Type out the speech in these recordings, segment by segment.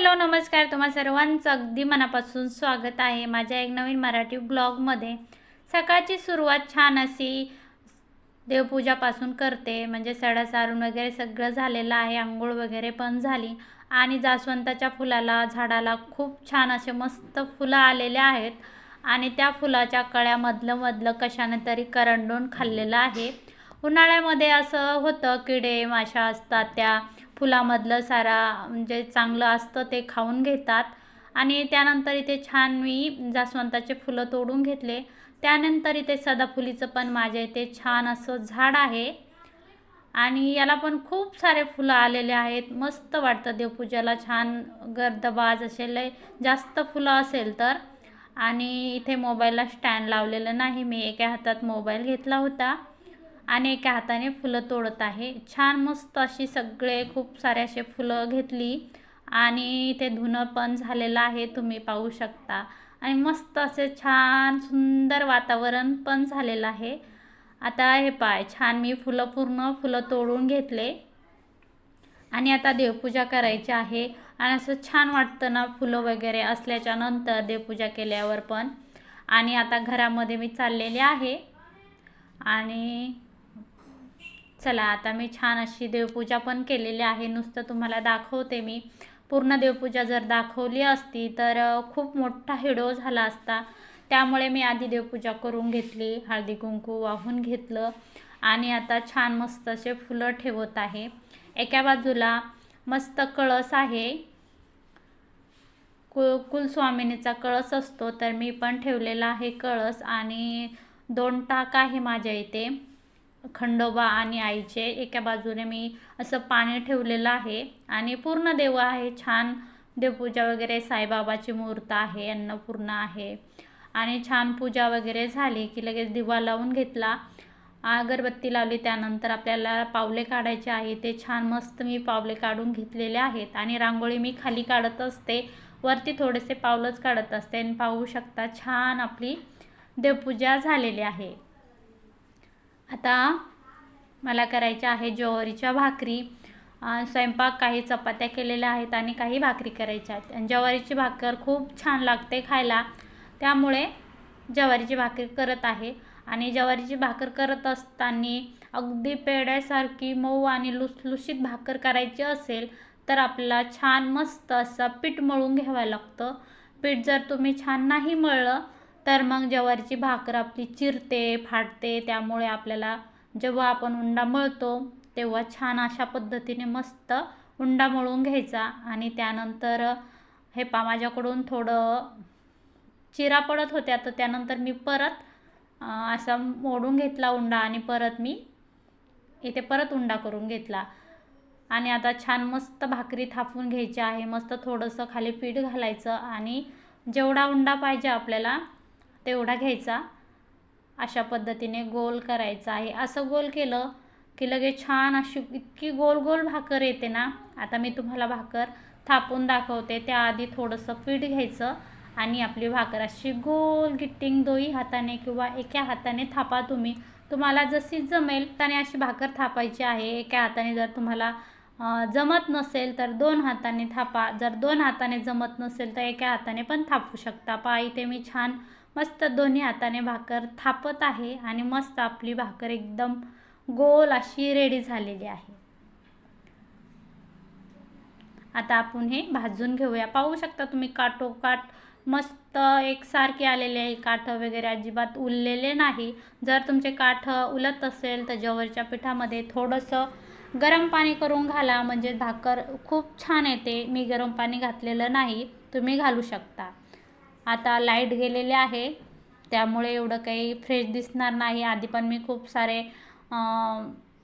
Hello नमस्कार. तुम्हा सर्वांचं अगदी मनापासून स्वागत आहे माझ्या एक नवीन मराठी ब्लॉगमध्ये. सकाळची सुरुवात छान अशी देवपूजापासून करते. म्हणजे सडा सारून वगैरे सगळं झालेलं आहे. आंघोळ वगैरे पण झाली. आणि जास्वंताच्या फुलाला झाडाला खूप छान असे मस्त फुलं आलेले आहेत. आणि त्या फुलाच्या कळ्यामधलं मधलं कशाने तरी करंडून खाल्लेलं आहे. उन्हाळ्यामध्ये असं होतं किडे माशा असतात त्या. फुलामधलं सारा म्हणजे चांगलं असतं ते खाऊन घेतात. आणि त्यानंतर इथे छान मी जास्वंताचे फुलं तोडून घेतले. त्यानंतर इथे सदाफुलीचं पण माझ्या इथे छान असं झाड आहे. आणि याला पण खूप सारे फुलं आलेले आहेत. मस्त वाटतं देवपूजाला छान गर्दबाज असे लय जास्त फुलं असेल तर. आणि इथे मोबाईलला स्टँड लावलेलं नाही. मी एका हातात मोबाईल घेतला होता. आणि एका हाताने फुलं तोडत आहे. छान मस्त अशी सगळे खूप सारे असे फुलं घेतली. आणि इथे धुणं पण झालेलं आहे तुम्ही पाहू शकता. आणि मस्त असे छान सुंदर वातावरण पण झालेलं आहे. आता हे पाय छान मी फुलं पूर्ण फुलं तोडून घेतले. आणि आता देवपूजा करायची आहे. आणि असं छान वाटतं ना फुलं वगैरे असल्याच्या नंतर देवपूजा केल्यावर पण. आणि आता घरामध्ये मी चाललेले आहे. आणि चला आता मी छान अशी देवपूजा पण केलेली आहे. नुसतं तुम्हाला दाखवते मी. पूर्ण देवपूजा जर दाखवली असती तर खूप मोठा हिडो झाला असता. त्यामुळे मी आधी देवपूजा करून घेतली हळदी कुंकू वाहून घेतलं आणि आता छान मस्त असे फुलं ठेवत आहे. एका बाजूला मस्त कळस आहे. कु कुलस्वामिनीचा कळस असतो तर मी पण ठेवलेला आहे कळस आणि दोन टाक आहे माझ्या इथे. खंडोबा आणि आईचे एका बाजूने मी असं पाणी ठेवलेलं आहे आणि पूर्ण देव आहे छान देवपूजा वगैरे साईबाबाची मूर्त आहे अन्नपूर्णा आहे. आणि छान पूजा वगैरे झाली की लगेच दिवा लावून घेतला. अगरबत्ती लावली त्यानंतर आपल्याला पावले काढायचे आहे. ते छान मस्त मी पावले काढून घेतलेले आहेत आणि रांगोळी मी खाली काढत असते. वरती थोडेसे पावलंच काढत असते. आणि पाहू शकता छान आपली देवपूजा झालेली आहे. आता मला करायच्या आहे ज्वारीच्या भाकरी स्वयंपाक काही चपात्या केलेल्या आहेत आणि काही भाकरी करायच्या आहेत. आणि ज्वारीची भाकर खूप छान लागते खायला. त्यामुळे ज्वारीची भाकरी करत आहे. आणि ज्वारीची भाकर करत असताना अगदी पेड्यासारखी मऊ आणि लुसलुशीत भाकर करायची असेल तर आपल्याला छान मस्त असं पीठ मळून घ्यावं लागतं. पीठ जर तुम्ही छान नाही मळलं तर मग ज्वारीची भाकर आपली चिरते फाटते त्यामुळे आपल्याला जेव्हा आपण उंडा मळतो तेव्हा छान अशा पद्धतीने मस्त उंडा मळून घ्यायचा. आणि त्यानंतर हे पा माझ्याकडून थोडं चिरा पडत होत्या तर त्यानंतर मी परत असा मोडून घेतला उंडा आणि परत मी इथे परत उंडा करून घेतला. आणि आता छान मस्त भाकरी थापून घ्यायची आहे. मस्त थोडंसं खाली पीठ घालायचं आणि जेवढा उंडा पाहिजे आपल्याला तेवढा घ्यायचा. अशा पद्धतीने गोल करायचा आहे. असं गोल केलं की लगेच छान अशी इतकी गोल गोल भाकर येते ना. आता मी तुम्हाला भाकर थापून दाखवते. त्याआधी थोडंसं पीठ घ्यायचं आणि आपली भाकर अशी गोल गिट्टिंग दोही हाताने किंवा एका हाताने थापा तुम्ही. तुम्हाला जशी जमेल त्याने अशी भाकर थापायची आहे. एका हाताने जर तुम्हाला जमत नसेल तर दोन हाताने थापा. जर दोन हाताने जमत नसेल तर एका हाताने पण थापू शकता. पा इथे मी छान मस्त दोन्ही हाताने भाकर थापत आहे आणि मस्त आपली भाकर एकदम गोल अशी रेडी झालेली आहे. आता आपण हे भाजून घेऊया. पाहू शकता तुम्ही काटोकाट मस्त एकसारखे आलेले आहे. काठ वगैरे अजिबात उरलेले नाही. जर तुमचे काठ उलत असेल तर जवळच्या पिठामध्ये थोडंसं गरम पाणी करून घाला. म्हणजे भाकर खूप छान येते. मी गरम पाणी घातलेलं नाही. तुम्ही घालू शकता. आता लाइट गेलेले आहे. त्यामुळे एवढं काही फ्रेश दिसणार नाही. आधी पण मी खूप सारे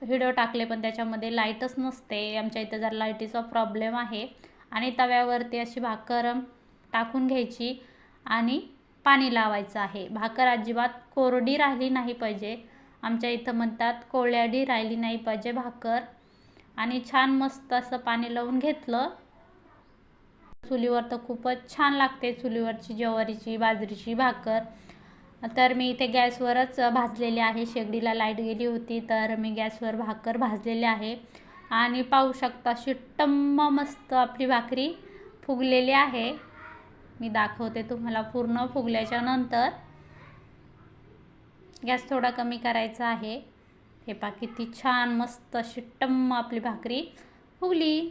व्हिडिओ टाकले पण त्याच्यामध्ये लाईटच नसते. आमच्या इथं जर लाईटीचा प्रॉब्लेम आहे. आणि तव्यावरती अशी भाकर टाकून घ्यायची आणि पाणी लावायचं आहे. भाकर अजिबात कोरडी राहिली नाही पाहिजे. आमच्या इथं म्हणतात कोळ्याडी राहिली नाही पाहिजे भाकर. आणि छान मस्त असं पाणी लावून घेतलं. चुलीवर तर खूपच छान लागते चुलीवरची ज्वारीची बाजरीची भाकर. तर मी इथे गॅसवरच भाजलेली आहे. शेगडीला लाइट गेली होती तर मी गॅसवर भाकर भाजलेली आहे. आणि पाहू शकता अशी टम्म मस्त आपली भाकरी फुगलेली आहे. मी दाखवते तुम्हाला पूर्ण फुगल्याच्या नंतर. गॅस थोडा कमी करायचा आहे. हे पा किती छान मस्त अशी टम्म आपली भाकरी फुगली.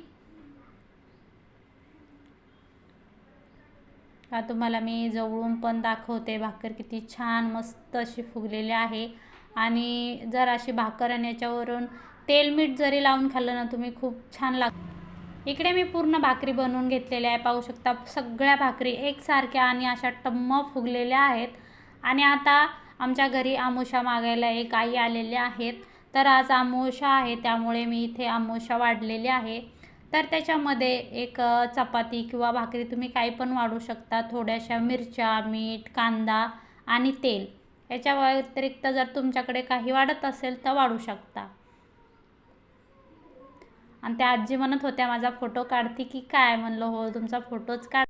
हा तुम्हाला मी जवळून पण दाखवते. भाकर किती छान मस्त अशी फुगलेली आहे. आणि जर अशी भाकर आणि याच्यावरून तेल मीठ जरी लावून खाल्लं ना तुम्ही खूप छान लाग इकडे मी पूर्ण भाकरी बनवून घेतलेल्या आहे. पाहू शकता सगळ्या भाकरी एकसारख्या आणि अशा टम्म फुगलेल्या आहेत. आणि आता आमच्या घरी आमोशा मागायला एक आई आलेल्या आहेत. तर आज आमोशा आहे त्यामुळे मी इथे आमोशा वाढलेली आहे. तर त्याच्यामध्ये एक चपाती किंवा भाकरी तुम्ही काही पण वाढू शकता. थोड्याशा मिरच्या मीठ कांदा आणि तेल. याच्या व्यतिरिक्त जर तुमच्याकडे काही वाढत असेल तर वाढू शकता. आणि त्या आजी म्हणत होत्या माझा फोटो काढते की काय? म्हणलं हो तुमचा फोटोच काढ